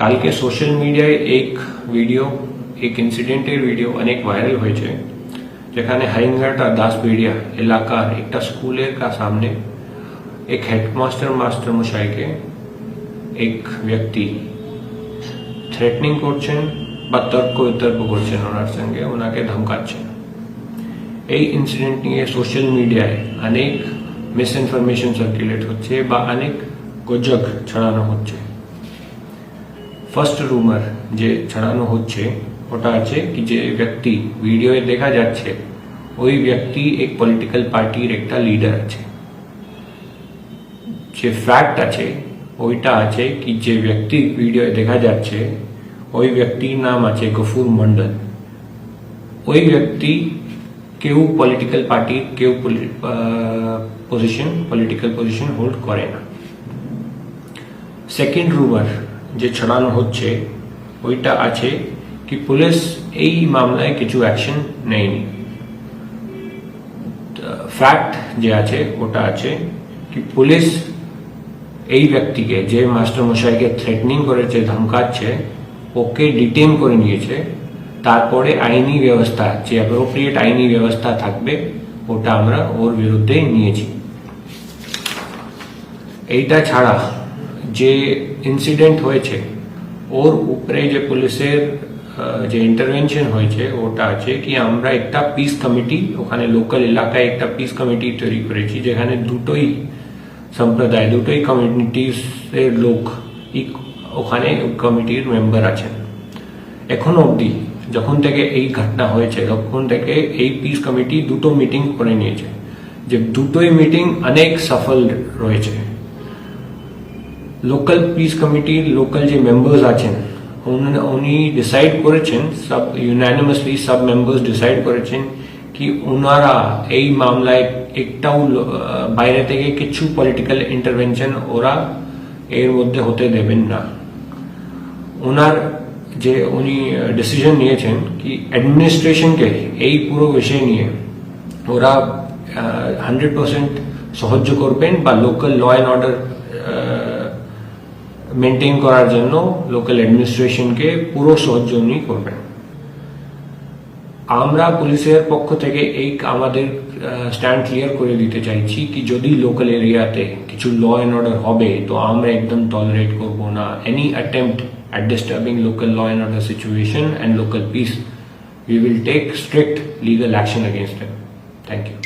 কালকে সোশ্যাল মিডিয়ায় এক ভিডিও এক ইনসিডেন্টের ভিডিও অনেক ভাইরাল হয়েছে, যেখানে হারিঙ্গাটা দাসবেড়িয়া এলাকার একটা স্কুলের কা সামনে এক হেডমাস্টার মাস্টার মশাইকে এক ব্যক্তি থ্রেটনিং করছেন বা তর্ক বিতর্ক করছেন ওনার সঙ্গে, ওনাকে ধমকাচ্ছেন। এই ইনসিডেন্ট নিয়ে সোশ্যাল মিডিয়ায় অনেক মিস ইনফরমেশন সার্কুলেট হচ্ছে বা অনেক গুজব ছড়ানো হচ্ছে। ফার্স্ট রুমার যে ছড়ানো হচ্ছে, ওটা আছে কি যে ব্যক্তি ভিডিওয়ে দেখা যাচ্ছে, ওই ব্যক্তি এক পলিটিক্যাল পার্টির একটা লিডার আছে। যে ফ্যাক্ট আছে, ওইটা আছে কি যে ব্যক্তি ভিডিওয়ে দেখা যাচ্ছে, ওই ব্যক্তির নাম আছে গফুর মন্ডল ওই ব্যক্তি কেউ পলিটিক্যাল পার্টির কেউ পজিশন পলিটিক্যাল পজিশন হোল্ড করে না। সেকেন্ড রুমার যে ছড়ানো হচ্ছে, ওইটা আছে কি পুলিশ এই মামলায় কিছু অ্যাকশন নেয়নি। ফ্যাক্ট যে আছে, ওটা আছে কি পুলিশ এই ব্যক্তিকে যে মাস্টারমশাইকে থ্রেটনিং করেছে, ধমকাচ্ছে, ওকে ডিটেন করে নিয়েছে, তারপরে আইনি ব্যবস্থা, যে অ্যাপ্রোপ্রিয়েট আইনি ব্যবস্থা থাকবে, ওটা আমরা ওর বিরুদ্ধে নিয়েছি। এইটা ছাড়া যে ইনসিডেন্ট হয়েছে ওর উপরে যে পুলিশের যে ইন্টারভেনশন হয়েছে ওটা আছে কি আমরা একটা পিস কমিটি ওখানে লোকাল এলাকায় একটা পিস কমিটি তৈরি করেছি যেখানে দুটোই সম্প্রদায় দুটোই কমিউনিটিস এর লোক ওখানে কমিটির মেম্বার আছেন এখনও অবধি যখন থেকে এই ঘটনা হয়েছে তখন থেকে এই পিস কমিটি দুটো মিটিং করে নিয়েছে যে দুটোই মিটিং অনেক সফল রয়েছে লোকাল পিস কমিটির লোকাল যে মেম্বার্স আছেন উনি- ডিসাইড করেছেন সব ইউনানিমাসলি সব মেম্বার্স ডিসাইড করেছেন কি ওনারা এই মামলায় একটাও বাইরে থেকে কিছু পলিটিক্যাল ইন্টারভেনশন ওরা এর মধ্যে হতে দেবেন না ওনার যে উনি ডিসিশন নিয়েছেন কি অ্যাডমিনিস্ট্রেশনকে এই পুরো বিষয় নিয়ে ওরা হান্ড্রেড পার্সেন্ট সাহায্য করবেন বা local law and order maintain করার জন্য লোকাল অ্যাডমিনিস্ট্রেশনকে পুরো সাহায্য করবেন আমরা পুলিশের পক্ষ থেকে এই আমাদের স্ট্যান্ড ক্লিয়ার করে দিতে চাইছি কি যদি লোকাল এরিয়াতে কিছু ল অ্যান্ড অর্ডার হবে, তো আমরা একদম টলারেট করব না any attempt at disturbing local law and order situation and local peace will take strict legal action against him. Thank you.